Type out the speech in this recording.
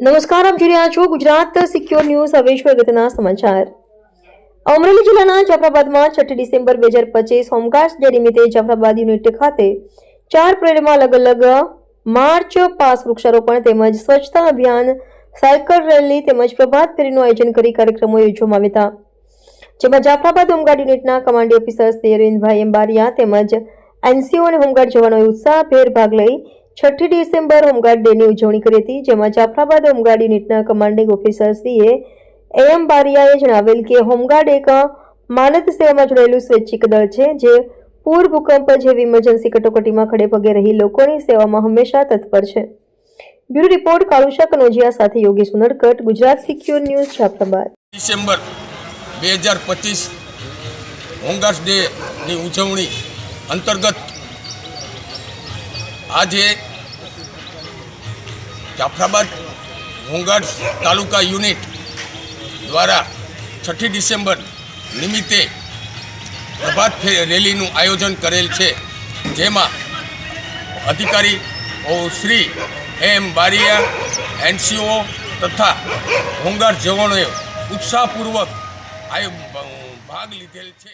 નમસ્કાર, આપ જોઈ રહ્યા છો ગુજરાત સિક્યોર ન્યૂઝ, હવે અગત્યના સમાચાર. અમરેલી જિલ્લાના જાફરાબાદમાં છઠ્ઠી ડિસેમ્બર બે હજાર પચીસ હોમગાર્ડ્સ ડે નિમિત્તે જાફરાબાદ યુનિટ ખાતે ચાર પરેડમાં અલગ અલગ માર્ચ પાસ વૃક્ષારોપણ તેમજ સ્વચ્છતા અભિયાન, સાયકલ રેલી તેમજ પ્રભાત ફેરીનું આયોજન કરી કાર્યક્રમો યોજવામાં આવ્યા હતા. જેમાં જાફરાબાદ હોમગાર્ડ યુનિટના કમાન્ડિંગ ઓફિસર શ્રી અરવિંદભાઈ એમ્બારિયા તેમજ એનસીઓ અને હોમગાર્ડ જવાનોએ ઉત્સાહભેર ભાગ લઈ છઠ્ઠી ડિસેમ્બર હોમગાર્ડ ડેની ઉજવણી કરી હતી, જેમાં જાફરાબાદ હોમગાર્ડ યુનિટના કમાન્ડિંગ ઓફિસર શ્રીએ એમ બારિયાએ જણાવેલ કે હોમગાર્ડ એક માનદ સેવામાં જોડાયેલું સ્વૈચ્છિક દળ છે, જે પૂર ભૂકંપ જેવી ઇમરજન્સી કટોકટીમાં ખડે પગે રહી લોકોની સેવામાં હંમેશા તત્પર છે. બ્યુરો રિપોર્ટ કાળુશા કનોજિયા સાથે Yogesh Unadkat, Gujarat secure news, Jafrabad. December બે હજાર પચીસ હોંગાર્સ ડેની ઉજવણી અંતર્ગત આજે જાફરાબાદ ઘોંઘાટ તાલુકા યુનિટ દ્વારા છઠ્ઠી ડિસેમ્બર નિમિત્તે પ્રભાત રેલીનું આયોજન કરેલ છે, જેમાં અધિકારી શ્રી એમ બારિયા, એનસીઓ તથા ઘોંઘાટ જવાનોએ ઉત્સાહપૂર્વક ભાગ લીધેલ છે.